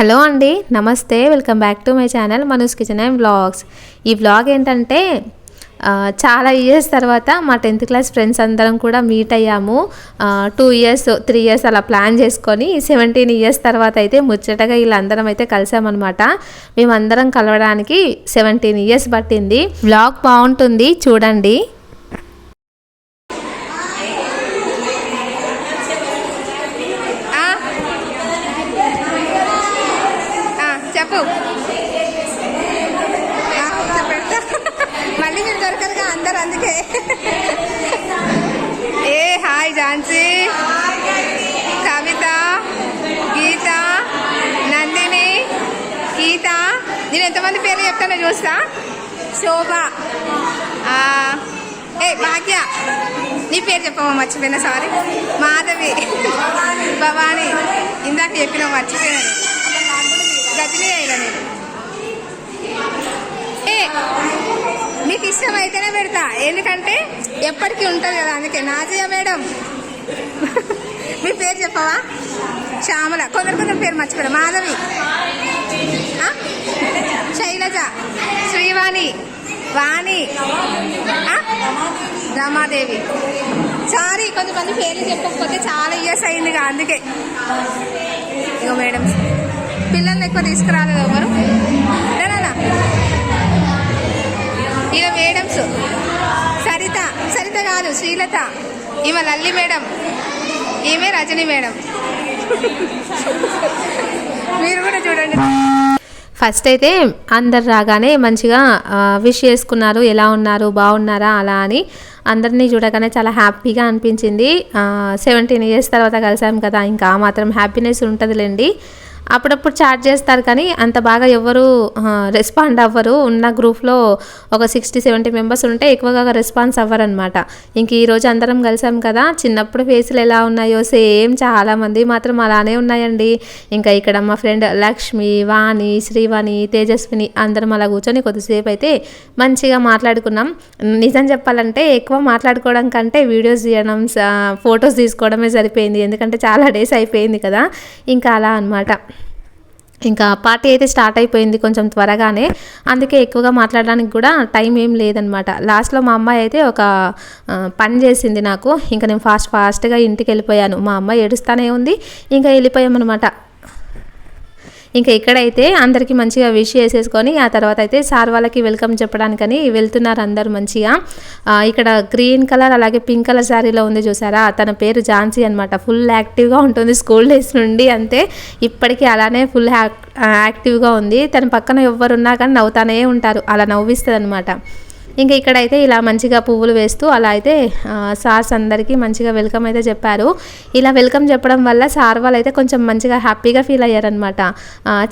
Hello అండి నమస్తే. Welcome back to my channel Manoj kitchen and vlogs. ఈ vlog ఏంటంటే చాలా ఇయర్స్ తర్వాత మా టెన్త్ క్లాస్ ఫ్రెండ్స్ అందరం కూడా మీట్ అయ్యాము. టూ ఇయర్స్ త్రీ ఇయర్స్ అలా ప్లాన్ చేసుకొని సెవెంటీన్ ఇయర్స్ తర్వాత అయితే ముచ్చటగా వీళ్ళందరం అయితే కలిసామన్నమాట. మేమందరం కలవడానికి సెవెంటీన్ ఇయర్స్ పట్టింది. వ్లాగ్ బాగుంటుంది చూడండి ఆ? ఆ, చెప్పు. ఆ, మళ్ళీ మీరు దొరకరుగా అందరు అందుకే. ఏ హాయ్ ఝాన్సీ. కవిత గీత నందిని గీత. నేను ఎంతమంది పేర్లు చెప్తానో చూస్తా. శోభ. ఏ భాగ్య. నీ పేరు చెప్పమ్మా మర్చిపోయినా సారీ. మాధవి. భవాని. ఇందాక చెప్పిన మర్చిపోయాను. గతిని అయినా నేను. ఏ మీకు ఇష్టం అయితేనే పెడతా. ఎందుకంటే ఎప్పటికీ ఉంటుంది కదా అందుకే. నాజయ మేడం. మీ పేరు చెప్పవా? శ్యామల. కొందరు కొందరు పేరు మర్చిపోయారు. మాధవి. శైలజ. శ్రీవాణి. వాణి. రమాదేవి. సారీ కొంతమంది పేర్లు చెప్పకపోతే చాలా ఇయర్స్ అయిందిగా అందుకే. ఇగో మేడం. పిల్లల్ని ఎక్కువ తీసుకురాలేదు ఎవరు? రా మేడమ్స్ సరిత సరిత కాదు శ్రీలత. ఈమె లల్లి మేడం. ఈమె రజని మేడం. మీరు కూడా చూడండి. ఫస్ట్ అయితే అందరు రాగానే మంచిగా విష్ చేసుకున్నారు. ఎలా ఉన్నారు? బాగున్నారా? అలా అని అందరినీ చూడగానే చాలా హ్యాపీగా అనిపించింది. సెవెంటీన్ ఇయర్స్ తర్వాత కలిసాం కదా. ఇంకా మాత్రం హ్యాపీనెస్ ఉంటుందిలేండి. అప్పుడప్పుడు చాట్ చేస్తారు కానీ అంత బాగా ఎవరు రెస్పాండ్ అవ్వరు. ఉన్న గ్రూప్లో ఒక సిక్స్టీ సెవెంటీ మెంబర్స్ ఉంటే ఎక్కువగా రెస్పాన్స్ అవ్వరు అనమాట ఇంక ఈరోజు అందరం కలిసాం కదా చిన్నప్పుడు ఫేసులు ఎలా ఉన్నాయో సేమ్ చాలామంది మాత్రం అలానే ఉన్నాయండి. ఇంకా ఇక్కడ మా ఫ్రెండ్ లక్ష్మి వాణి శ్రీవాణి తేజస్విని అందరం అలా కూర్చొని కొద్దిసేపు అయితే మంచిగా మాట్లాడుకున్నాం. నిజం చెప్పాలంటే ఎక్కువ మాట్లాడుకోవడం కంటే వీడియోస్ తీయడం ఫొటోస్ తీసుకోవడమే సరిపోయింది. ఎందుకంటే చాలా డేస్ అయిపోయింది కదా ఇంకా అలా అనమాట ఇంకా పార్టీ అయితే స్టార్ట్ అయిపోయింది కొంచెం త్వరగానే. అందుకే ఎక్కువగా మాట్లాడడానికి కూడా టైం ఏం లేదనమాట. లాస్ట్లో మా అమ్మాయి అయితే ఒక పని చేసింది నాకు. ఇంకా నేను ఫాస్ట్ ఫాస్ట్గా ఇంటికి వెళ్ళిపోయాను. మా అమ్మాయి ఏడుస్తానే ఉంది. ఇంకా వెళ్ళిపోయామన్నమాట ఇంకా ఇక్కడైతే అందరికీ మంచిగా విష్ చేసేసుకొని ఆ తర్వాత అయితే సార్ వాళ్ళకి వెల్కమ్ చెప్పడానికని వెళ్తున్నారు అందరూ మంచిగా. ఇక్కడ గ్రీన్ కలర్ అలాగే పింక్ కలర్ శారీలో ఉంది చూసారా? తన పేరు ఝాన్సీ అనమాట ఫుల్ యాక్టివ్గా ఉంటుంది స్కూల్ డేస్ నుండి అంతే. ఇప్పటికీ అలానే ఫుల్ యాక్టివ్గా ఉంది. తన పక్కన ఎవరున్నా కానీ నవ్వుతానే ఉంటారు. అలా నవ్విస్తుంది అనమాట ఇంకా ఇక్కడైతే ఇలా మంచిగా పువ్వులు వేస్తూ అలా అయితే సార్స్ అందరికీ మంచిగా వెల్కమ్ అయితే చెప్పారు. ఇలా వెల్కమ్ చెప్పడం వల్ల సార్ వాళ్ళు అయితే కొంచెం మంచిగా హ్యాపీగా ఫీల్ అయ్యారనమాట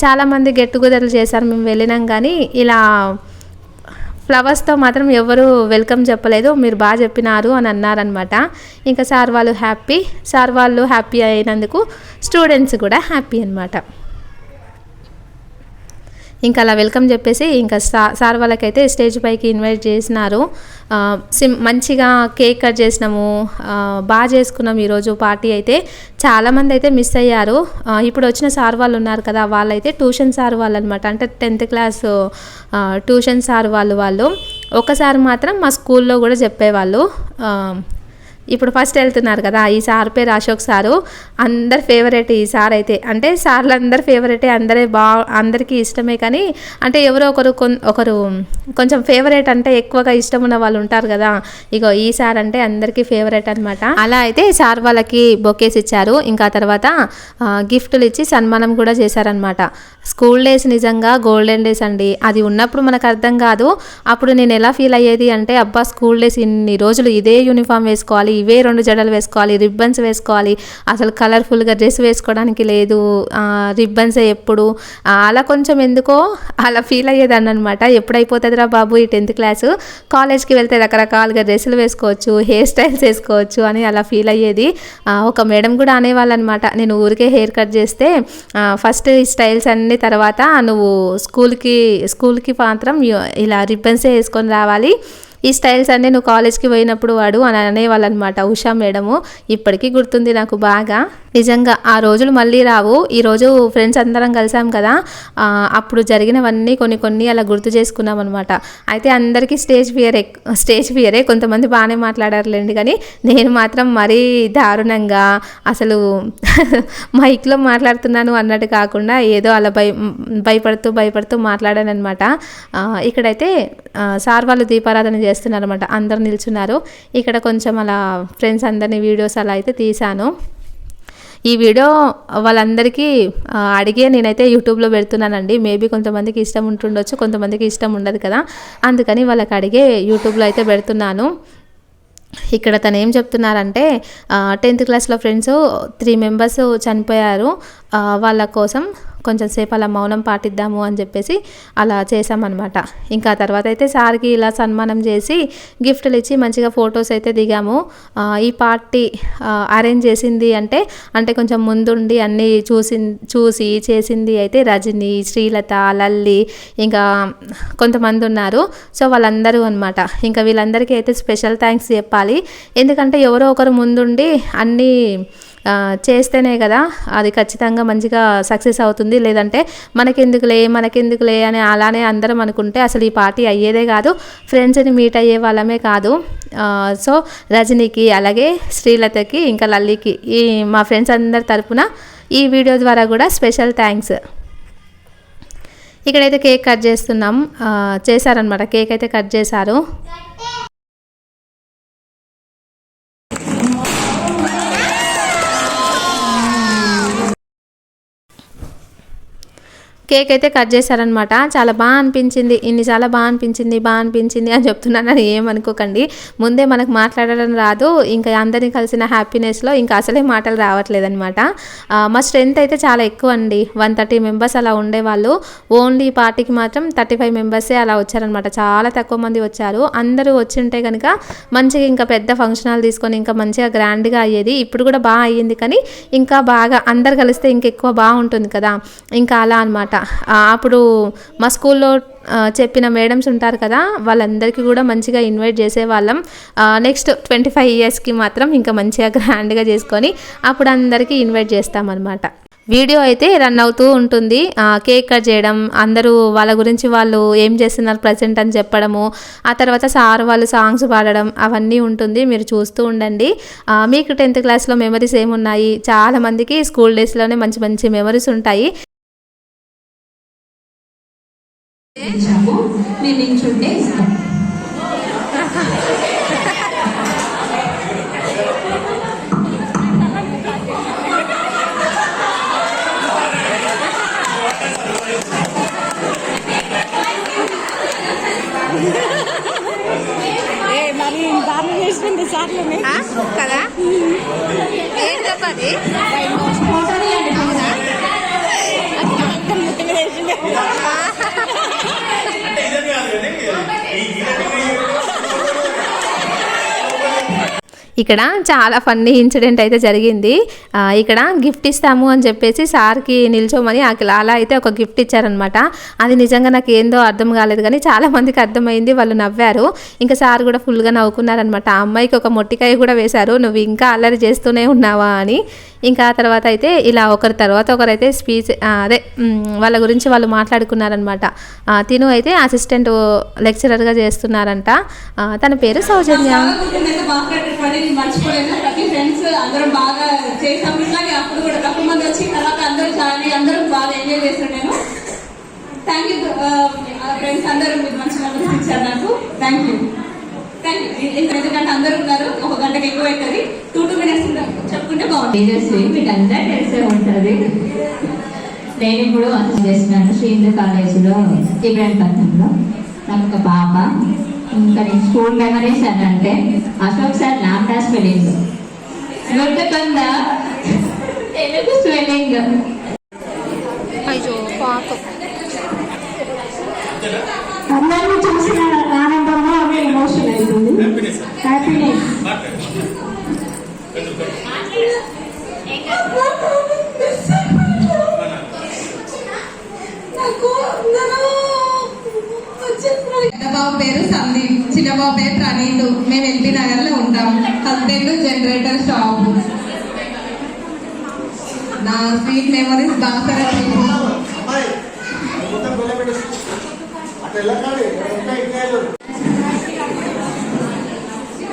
చాలామంది గెట్ టుగెదర్లు చేశారు మేము వెళ్ళినాం కానీ ఇలా ఫ్లవర్స్తో మాత్రం ఎవరు వెల్కమ్ చెప్పలేదు. మీరు బాగా చెప్పినారు అని అన్నారనమాట ఇంకా సార్ వాళ్ళు హ్యాపీ. సార్ వాళ్ళు హ్యాపీ అయినందుకు స్టూడెంట్స్ కూడా హ్యాపీ అనమాట ఇంకా అలా వెల్కమ్ చెప్పేసి ఇంకా సార్ సార్ వాళ్ళకైతే స్టేజ్ పైకి ఇన్వైట్ చేసినారు. సిమ్ మంచిగా కేక్ కట్ చేసినాము. బాగా చేసుకున్నాం ఈరోజు పార్టీ అయితే. చాలామంది అయితే మిస్ అయ్యారు. ఇప్పుడు వచ్చిన సార్ వాళ్ళు ఉన్నారు కదా వాళ్ళైతే ట్యూషన్ సార్ వాళ్ళు అనమాట అంటే టెన్త్ క్లాస్ ట్యూషన్ సార్ వాళ్ళు వాళ్ళు. ఒకసారి మాత్రం మా స్కూల్లో కూడా చెప్పేవాళ్ళు. ఇప్పుడు ఫస్ట్ వెళ్తున్నారు కదా ఈ సార్ పేరు అశోక్ సారు. అందరి ఫేవరెట్ ఈ సార్ అయితే. అంటే సార్లు అందరి ఫేవరెటే అందరే బా అందరికీ ఇష్టమే కానీ అంటే ఎవరో ఒకరు కొన్ ఒకరు కొంచెం ఫేవరెట్ అంటే ఎక్కువగా ఇష్టం ఉన్న వాళ్ళు ఉంటారు కదా. ఇగో ఈ సార్ అంటే అందరికీ ఫేవరెట్ అనమాట అలా అయితే సార్ వాళ్ళకి బొకేస్ ఇచ్చారు. ఇంకా తర్వాత గిఫ్టులు గిఫ్ట్లు ఇచ్చి సన్మానం కూడా చేశారనమాట స్కూల్ డేస్ నిజంగా గోల్డెన్ డేస్ అండి. అది ఉన్నప్పుడు మనకు అర్థం కాదు. అప్పుడు నేను ఎలా ఫీల్ అయ్యేది అంటే అబ్బా స్కూల్ డేస్ ఇన్ని రోజులు ఇదే యూనిఫామ్ వేసుకోవాలి ఇవే రెండు జడలు వేసుకోవాలి రిబ్బన్స్ వేసుకోవాలి. అసలు కలర్ఫుల్గా డ్రెస్ వేసుకోవడానికి లేదు. రిబ్బన్స్ ఎప్పుడు. అలా కొంచెం ఎందుకో అలా ఫీల్ అయ్యేదాన్ని అనమాట ఎప్పుడైపోతుందిరా బాబు ఈ టెన్త్ క్లాసు కాలేజ్కి వెళ్తే రకరకాలుగా డ్రెస్సులు వేసుకోవచ్చు హెయిర్ స్టైల్స్ వేసుకోవచ్చు అని అలా ఫీల్ అయ్యేది. ఒక మేడం కూడా అనేవాళ్ళు అనమాట నేను ఊరికే హెయిర్ కట్ చేస్తే ఫస్ట్ ఈ స్టైల్స్ అన్ని తర్వాత నువ్వు స్కూల్కి స్కూల్కి మాత్రం ఇలా రిబ్బన్సే వేసుకొని రావాలి. ఈ స్టైల్స్ అన్నీ నువ్వు కాలేజ్కి పోయినప్పుడు వాడు అని అనేవాళ్ళు అనమాట ఉషా మేడము ఇప్పటికీ గుర్తుంది నాకు బాగా. నిజంగా ఆ రోజులు మళ్ళీ రావు. ఈరోజు ఫ్రెండ్స్ అందరం కలిసాం కదా. అప్పుడు జరిగినవన్నీ కొన్ని కొన్ని అలా గుర్తు చేసుకున్నాం అనమాట అయితే అందరికీ స్టేజ్ ఫియరే స్టేజ్ ఫియరే కొంతమంది బాగానే మాట్లాడారులేండి. కానీ నేను మాత్రం మరీ దారుణంగా అసలు మైక్లో మాట్లాడుతున్నాను అన్నట్టు కాకుండా ఏదో అలా భయ భయపడుతూ భయపడుతూ మాట్లాడాను అనమాట ఇక్కడైతే సార్ వాళ్ళు దీపారాధన చేస్తున్నారు అనమాట అందరు నిల్చున్నారు. ఇక్కడ కొంచెం అలా ఫ్రెండ్స్ అందరినీ వీడియోస్ అలా అయితే తీశాను. ఈ వీడియో వాళ్ళందరికీ అడిగే నేనైతే యూట్యూబ్లో పెడుతున్నానండి. మేబీ కొంతమందికి ఇష్టం ఉంటుండొచ్చు కొంతమందికి ఇష్టం ఉండదు కదా. అందుకని వాళ్ళకి అడిగే యూట్యూబ్లో అయితే పెడుతున్నాను. ఇక్కడ తను ఏం చెప్తున్నారంటే టెన్త్ క్లాస్లో ఫ్రెండ్స్ త్రీ మెంబర్స్ చనిపోయారు. వాళ్ళ కోసం కొంచెం సేపు అలా మౌనం పాటిద్దాము అని చెప్పేసి అలా చేసామన్నమాట ఇంకా తర్వాత అయితే సార్కి ఇలా సన్మానం చేసి గిఫ్ట్లు ఇచ్చి మంచిగా ఫొటోస్ అయితే దిగాము. ఈ పార్టీ అరేంజ్ చేసింది అంటే అంటే కొంచెం ముందుండి అన్నీ చూసి చూసి చేసింది అయితే రజని శ్రీలత లల్లి ఇంకా కొంతమంది ఉన్నారు. సో వాళ్ళందరూ అనమాట ఇంకా వీళ్ళందరికీ అయితే స్పెషల్ థ్యాంక్స్ చెప్పాలి. ఎందుకంటే ఎవరో ఒకరు ముందుండి అన్నీ చేస్తేనే కదా అది ఖచ్చితంగా మంచిగా సక్సెస్ అవుతుంది. లేదంటే మనకెందుకులే మనకెందుకులే అని అలానే అందరం అనుకుంటే అసలు ఈ పార్టీ అయ్యేదే కాదు. ఫ్రెండ్స్ని మీట్ అయ్యే వాళ్ళమే కాదు. సో రజనీకి అలాగే శ్రీలతకి ఇంకా లల్లికి ఈ మా ఫ్రెండ్స్ అందరి తరపున ఈ వీడియో ద్వారా కూడా స్పెషల్ థ్యాంక్స్. ఇక్కడైతే కేక్ కట్ చేస్తున్నాం. చేశారనమాట కేక్ అయితే కట్ చేశారు. కేక్ అయితే కట్ చేశారనమాట చాలా బాగా అనిపించింది. ఇన్ని చాలా బాగా అనిపించింది బాగా అనిపించింది అని చెప్తున్నాను. అని ఏమనుకోకండి. ముందే మనకు మాట్లాడడం రాదు. ఇంకా అందరినీ కలిసిన హ్యాపీనెస్లో ఇంకా అసలే మాటలు రావట్లేదనమాట మా స్ట్రెంత్ అయితే చాలా ఎక్కువ అండి. వన్ థర్టీ మెంబర్స్ అలా ఉండేవాళ్ళు. ఓన్లీ ఈ పార్టీకి మాత్రం థర్టీ ఫైవ్ మెంబర్సే అలా వచ్చారనమాట చాలా తక్కువ మంది వచ్చారు. అందరూ వచ్చింటే కనుక మంచిగా ఇంకా పెద్ద ఫంక్షన్ హాల్ తీసుకొని ఇంకా మంచిగా గ్రాండ్గా అయ్యేది. ఇప్పుడు కూడా బాగా అయ్యింది కానీ ఇంకా బాగా అందరు కలిస్తే ఇంకెక్కువ బాగుంటుంది కదా. ఇంకా అలా అనమాట అప్పుడు మా స్కూల్లో చెప్పిన మేడమ్స్ ఉంటారు కదా వాళ్ళందరికీ కూడా మంచిగా ఇన్వైట్ చేసేవాళ్ళం. నెక్స్ట్ ట్వంటీ ఫైవ్ ఇయర్స్కి మాత్రం ఇంకా మంచిగా గ్రాండ్గా చేసుకొని అప్పుడు అందరికీ ఇన్వైట్ చేస్తామన్నమాట. వీడియో అయితే రన్ అవుతూ ఉంటుంది. కేక్ కట్ చేయడం అందరూ వాళ్ళ గురించి వాళ్ళు ఏం చేస్తున్నారు ప్రజెంట్ అని చెప్పడము ఆ తర్వాత సార్ వాళ్ళు సాంగ్స్ పాడడం అవన్నీ ఉంటుంది. మీరు చూస్తూ ఉండండి. మీకు టెన్త్ క్లాస్లో మెమరీస్ ఏమున్నాయి? చాలామందికి స్కూల్ డేస్లోనే మంచి మంచి మెమరీస్ ఉంటాయి. ఇచ్చాము మీరు నించుంటే ఆ? కదా? ఏం చెప్పాలి అవునా ముట్టిన చేసింది ఇక్కడ చాలా ఫన్నీ ఇన్సిడెంట్ అయితే జరిగింది. ఇక్కడ గిఫ్ట్ ఇస్తాము అని చెప్పేసి సార్కి నిల్చోమని ఆ అలా అయితే ఒక గిఫ్ట్ ఇచ్చారనమాట అది నిజంగా నాకు ఏందో అర్థం కాలేదు కానీ చాలా మందికి అర్థమైంది వాళ్ళు నవ్వారు. ఇంకా సార్ కూడా ఫుల్గా నవ్వుకున్నారనమాట ఆ అమ్మాయికి ఒక మొట్టికాయ కూడా వేశారు నువ్వు ఇంకా అల్లరి చేస్తూనే ఉన్నావా? అని. ఇంకా ఆ తర్వాత అయితే ఇలా ఒకరి తర్వాత ఒకరైతే స్పీచ్ అదే వాళ్ళ గురించి వాళ్ళు మాట్లాడుకున్నారనమాట తిను అయితే అసిస్టెంట్ లెక్చరర్గా చేస్తున్నారంట. తన పేరు సౌజన్య. బాగా మర్చిపోలేదు ప్రతి ఫ్రెండ్స్ అందరం బాగా చేసాం ఇట్లాగే అప్పుడు కూడా తక్కువ మంది వచ్చి తర్వాత అందరూ జాయిన్ అందరం బాగా ఎంజాయ్ చేశాను నేను. థ్యాంక్ యూ ఫ్రెండ్స్ అందరూ మీరు మంచి మెమరీస్ ఇచ్చారు నాకు థ్యాంక్ యూ థ్యాంక్ యూ ఎందుకంటే అందరూ ఉన్నారు. ఒక గంటకి ఎక్కువ అవుతుంది టూ టూ మినిట్స్ చెప్పుకుంటే బాగుంటుంది. మీకు అందరూ తెలిసే ఉంటుంది. నేను ఇప్పుడు అసలు చేస్తున్నాను. శ్రీంద్ర కాలేజీలో ఇబ్రాహీంపట్నంలో నాకు ఒక పాప. ఇంకా నేను స్కూల్ మెమరీస్ అని అంటే అశోక్ సార్ లాంబ్డా స్పెల్లింగ్. గుర్తుకుందా తెలుగు స్పెల్లింగ్. అయ్యో పాపం. అందరినీ చూసిన ఆనందంలో ఆమె ఎమోషన్ అవుతుంది హ్యాపీనెస్ బాబు పేరు సందీప్ చిన్న బాబు పేరు ప్రణీత్. మేము ఎల్బీ నగర్లో ఉంటాం. Husband generator shop. నా స్వీట్ మెమరీస్ బాసర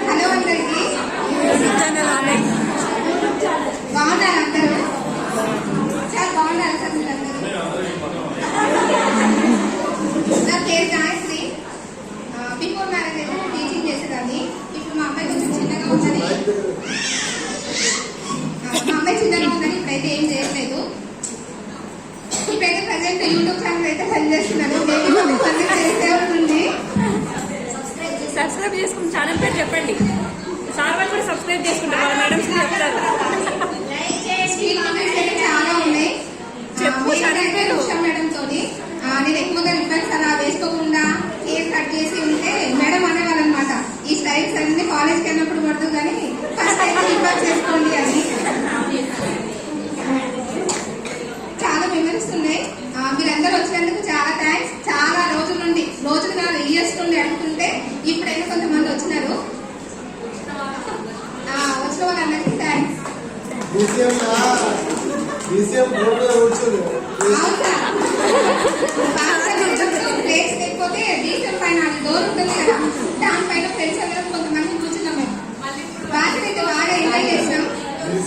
హలో అందరికి. బాగున్నారు అందరూ? చాలా బాగున్నారు నా పేరు గాయత్రి మ్యారేజ్ అయితే టీచింగ్ చేసేదాన్ని ఇప్పుడు మా అమ్మాయి కొంచెం చిన్నగా ఉందని మా అమ్మాయి చిన్నగా ఉందని ఇప్పుడైతే ఏం చేయట్లేదు ఇప్పుడైతే ప్రజెంట్ యూట్యూబ్ ఛానల్ అయితే రన్ చేస్తున్నాను మేబీ ఉంటుంది సబ్స్క్రైబ్ చేసుకుని ఛానల్ పేరు చెప్పండి. సార్ వాళ్ళు కూడా సబ్స్క్రైబ్ చేసుకుంటారు వాళ్ళ మేడమ్స్ చెప్తారు స్వీట్ మెమరీస్ అయితే చాలా ఉన్నాయి చెప్పు, ఛానల్ పేరు. ఉషా మేడం తోని ఆ, నేను ఎక్కువగా రిబ్బన్స్ అలా వేసుకోకుండా హెయిర్ కట్ చేసి ఉంటే మేడం అనేవాళ్ళు అనమాట ఈ స్టైల్స్ అన్ని కాలేజ్కి వెళ్ళినప్పుడు పడదు కానీ ఫస్ట్ అయితే ఇంపాక్ చేసుకోండి అని. చాలా మెమరీస్ ఉన్నాయి. మీరందరూ వచ్చినందుకు చాలా థ్యాంక్స్ చాలా రోజుల నుండి రోజులు కాదు ఇయర్స్ నుండి అడుగుతుంటే ఇప్పుడైనా కొంతమంది వచ్చినారు. వచ్చిన వాళ్ళందరికీ థ్యాంక్స్ బీసీఎం బీసీఎం బోర్డు కూర్చోదు ప్లేస్ లేకపోతే డీసెల్ పైన డోర్ ఉంటుంది కదా దానిపైన ఫ్రెండ్స్ అందరం కొంతమంది కూర్చున్నాం మేము రాత్రి అయితే బాగా ఎంజాయ్ చేసినాం బీసీఎం చదువుతుంది సార్ బస్ అని చెప్పి డీసెల్ తీసుకొచ్చారు డీసెల్ తీసుకొచ్చారు సార్. మంచిగా బాగా the best memory sir the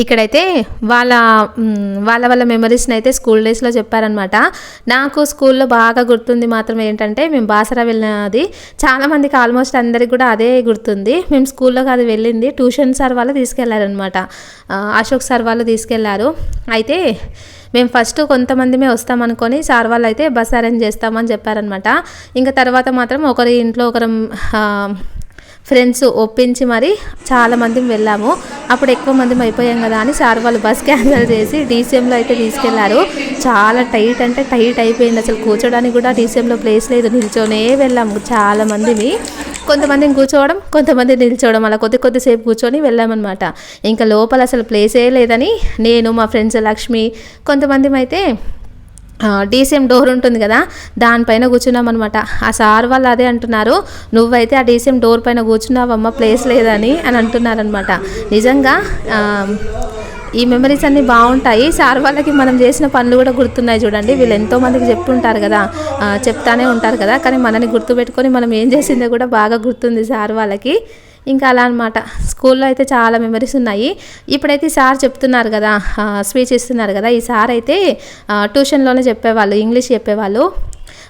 ఇక్కడైతే వాళ్ళ వాళ్ళ వాళ్ళ మెమరీస్ని అయితే స్కూల్ డేస్లో చెప్పారనమాట నాకు స్కూల్లో బాగా గుర్తుంది మాత్రం ఏంటంటే మేము బాసరా వెళ్ళినది. చాలామందికి ఆల్మోస్ట్ అందరికి కూడా అదే గుర్తుంది. మేము స్కూల్లోకి అది వెళ్ళింది ట్యూషన్ సార్ వాళ్ళు తీసుకెళ్ళారనమాట అశోక్ సార్ వాళ్ళు తీసుకెళ్ళారు. అయితే మేము ఫస్ట్ కొంతమందిమే వస్తామనుకొని సార్ వాళ్ళు అయితే బస్ అరేంజ్ చేస్తామని చెప్పారనమాట ఇంకా తర్వాత మాత్రం ఒకరి ఇంట్లో ఒకరం ఫ్రెండ్స్ ఒప్పించి మరి చాలా మంది వెళ్ళాము. అప్పుడు ఎక్కువ మంది అయిపోయాం కదా అని సార్ వాళ్ళు బస్ క్యాన్సిల్ చేసి డీసీఎంలో అయితే తీసుకెళ్ళారు. చాలా టైట్ అంటే టైట్ అయిపోయింది. అసలు కూర్చోడానికి కూడా డీసీఎంలో ప్లేస్ లేదు. నిల్చోనే వెళ్ళాము చాలా మందిని. కొంతమందిని కూర్చోవడం కొంతమంది నిల్చోవడం అలా కొద్ది కొద్దిసేపు కూర్చొని వెళ్ళామన్నమాట. ఇంకా లోపల అసలు ప్లేసే లేదని నేను మా ఫ్రెండ్స్ లక్ష్మి కొంతమంది అయితే డీసీఎం డోర్ ఉంటుంది కదా దానిపైన కూర్చున్నాం అనమాట ఆ సార్ వాళ్ళు అదే అంటున్నారు నువ్వైతే ఆ డీసీఎం డోర్ పైన కూర్చున్నావమ్మ ప్లేస్ లేదని అని అంటున్నారనమాట నిజంగా ఈ మెమరీస్ అన్నీ బాగుంటాయి. సార్ వాళ్ళకి మనం చేసిన పనులు కూడా గుర్తున్నాయి చూడండి. వీళ్ళు ఎంతో మందికి చెప్తుంటారు కదా చెప్తానే ఉంటారు కదా కానీ మనని గుర్తుపెట్టుకొని మనం ఏం చేసిందో కూడా బాగా గుర్తుంది సార్ వాళ్ళకి. ఇంకా అలా అనమాట స్కూల్లో అయితే చాలా మెమరీస్ ఉన్నాయి. ఇప్పుడైతే ఈ సార్ చెప్తున్నారు కదా స్పీచ్ ఇస్తున్నారు కదా. ఈ సార్ అయితే ట్యూషన్లోనే చెప్పేవాళ్ళు ఇంగ్లీష్ చెప్పేవాళ్ళు.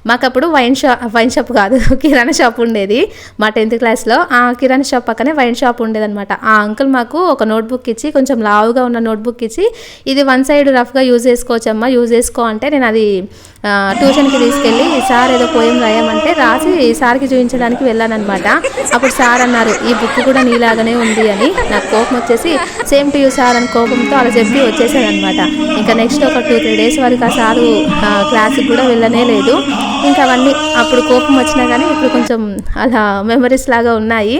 మాకు అప్పుడు వైన్ షాప్ వైన్ షాప్ కాదు కిరాణా షాప్ ఉండేది. మా టెన్త్ క్లాస్లో ఆ కిరాణా షాప్ పక్కనే వైన్ షాప్ ఉండేదన్నమాట. ఆ అంకుల్ మాకు ఒక నోట్బుక్ ఇచ్చి కొంచెం లావుగా ఉన్న నోట్బుక్ ఇచ్చి ఇది వన్ సైడ్ రఫ్గా యూజ్ చేసుకోవచ్చమ్మా యూజ్ చేసుకో అంటే నేను అది ట్యూషన్కి తీసుకెళ్ళి సార్ ఏదో పోయం రాయమంటే రాసి సార్కి చూపించడానికి వెళ్ళాను అనమాట అప్పుడు సార్ అన్నారు ఈ బుక్ కూడా నీలాగానే ఉంది అని. నాకు కోపం వచ్చేసి సేమ్ టు యూ సార్ అని కోపంతో అలా చెప్పి వచ్చేసాను అనమాట ఇంకా నెక్స్ట్ ఒక టూ త్రీ డేస్ వరకు ఆ సారు క్లాస్కి కూడా వెళ్ళనే లేదు. ఇంకా అవన్నీ అప్పుడు కోపం వచ్చినా కానీ ఇప్పుడు కొంచెం అలా మెమరీస్ లాగా ఉన్నాయి.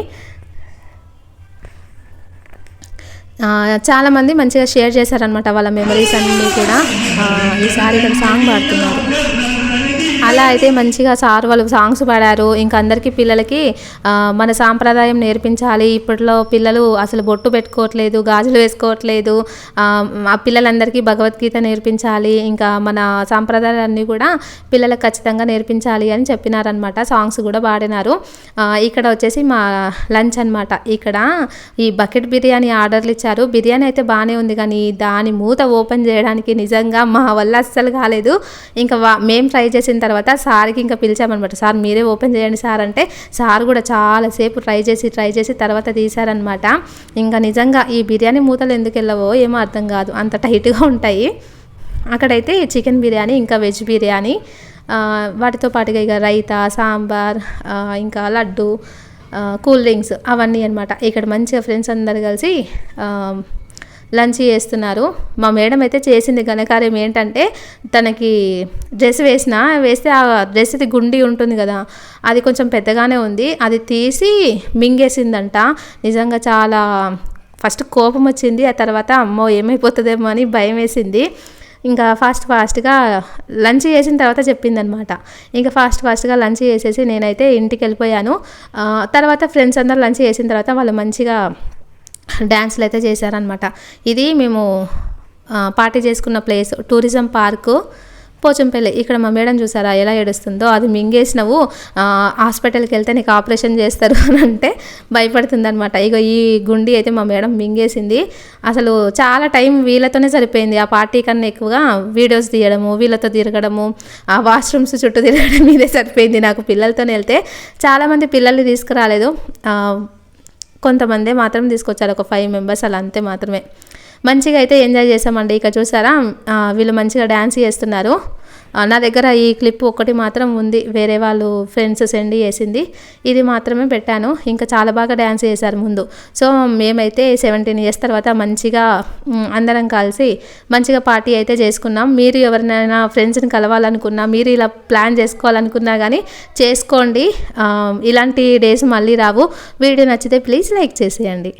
చాలామంది మంచిగా షేర్ చేశారనమాట వాళ్ళ మెమరీస్ అన్నీ కూడా. ఈసారి ఇక్కడ సాంగ్ పాడుతున్నారు. అలా అయితే మంచిగా సార్ వాళ్ళు సాంగ్స్ పాడారు. ఇంకా అందరికీ పిల్లలకి మన సాంప్రదాయం నేర్పించాలి. ఇప్పట్లో పిల్లలు అసలు బొట్టు పెట్టుకోవట్లేదు గాజులు వేసుకోవట్లేదు. ఆ, పిల్లలందరికీ భగవద్గీత నేర్పించాలి. ఇంకా మన సాంప్రదాయాలన్నీ కూడా పిల్లలకు ఖచ్చితంగా నేర్పించాలి అని చెప్పినారనమాట సాంగ్స్ కూడా పాడినారు. ఇక్కడ వచ్చేసి మా లంచ్ అన్నమాట. ఇక్కడ ఈ బకెట్ బిర్యానీ ఆర్డర్లు ఇచ్చారు. బిర్యానీ అయితే బాగానే ఉంది కానీ దాని మూత ఓపెన్ చేయడానికి నిజంగా మా వల్ల అస్సలు కాలేదు. ఇంకా మేము ట్రై చేసిన తర్వాత తర్వాత సార్కి ఇంకా పిలిచామన్నమాట సార్ మీరే ఓపెన్ చేయండి సార్ అంటే సార్ కూడా చాలాసేపు ట్రై చేసి ట్రై చేసి తర్వాత తీశారనమాట ఇంకా నిజంగా ఈ బిర్యానీ మూతలు ఎందుకు వెళ్ళవో ఏమో అర్థం కాదు. అంత టైట్గా ఉంటాయి. అక్కడైతే చికెన్ బిర్యానీ ఇంకా వెజ్ బిర్యానీ వాటితో పాటుగా ఇక రైతా సాంబార్ ఇంకా లడ్డు కూల్ డ్రింక్స్ అవన్నీ అనమాట. ఇక్కడ మంచిగా ఫ్రెండ్స్ అందరు కలిసి లంచ్ చేస్తున్నారు. మా మేడం అయితే చేసింది ఘనకార్యం ఏంటంటే తనకి డ్రెస్ వేసిన వేస్తే ఆ డ్రెస్ది గుండి ఉంటుంది కదా అది కొంచెం పెద్దగానే ఉంది. అది తీసి మింగేసిందంట. నిజంగా చాలా ఫస్ట్ కోపం వచ్చింది ఆ తర్వాత అమ్మో ఏమైపోతుందేమో అని భయం వేసింది. ఇంకా ఫాస్ట్ ఫాస్ట్గా లంచ్ చేసిన తర్వాత చెప్పిందనమాట. ఇంకా ఫాస్ట్ ఫాస్ట్గా లంచ్ చేసేసి నేనైతే ఇంటికి వెళ్ళిపోయాను తర్వాత ఫ్రెండ్స్ అందరు లంచ్ చేసిన తర్వాత వాళ్ళు మంచిగా డ్యాన్స్లు అయితే చేశారనమాట ఇది మేము పార్టీ చేసుకున్న ప్లేస్ టూరిజం పార్కు పోచంపల్లి. ఇక్కడ మా మేడం చూసారా ఎలా ఏడుస్తుందో? అది మింగేసినవు హాస్పిటల్కి వెళ్తే నీకు ఆపరేషన్ చేస్తారు అని అంటే భయపడుతుంది అనమాట ఇక ఈ గుండి అయితే మా మేడం మింగేసింది. అసలు చాలా టైం వీళ్ళతోనే సరిపోయింది. ఆ పార్టీ కన్నా ఎక్కువగా వీడియోస్ తీయడము వీళ్ళతో తిరగడము ఆ వాష్రూమ్స్ చుట్టూ తిరగడం ఇదే సరిపోయింది నాకు పిల్లలతో వెళ్తే. చాలామంది పిల్లల్ని తీసుకురాలేదు. కొంతమంది మాత్రం తీసుకొచ్చారు. ఒక ఫైవ్ మెంబర్స్ అలా అంతే మాత్రమే. మంచిగా అయితే ఎంజాయ్ చేసామండి ఇక చూసారా? వీళ్ళు మంచిగా డ్యాన్స్ చేస్తున్నారు. నా దగ్గర ఈ క్లిప్ ఒకటి మాత్రం ఉంది. వేరే వాళ్ళు ఫ్రెండ్స్ సెండ్ చేసింది. ఇది మాత్రమే పెట్టాను. ఇంకా చాలా బాగా డ్యాన్స్ చేశారు ముందు. సో మేమైతే సెవెంటీన్ ఇయర్స్ తర్వాత మంచిగా అందరం కలిసి మంచిగా పార్టీ అయితే చేసుకున్నాం. మీరు ఎవరినైనా ఫ్రెండ్స్ని కలవాలనుకున్నా మీరు ఇలా ప్లాన్ చేసుకోవాలనుకున్నా కానీ చేసుకోండి. ఇలాంటి డేస్ మళ్ళీ రావు. వీడియో నచ్చితే ప్లీజ్ లైక్ చేసేయండి.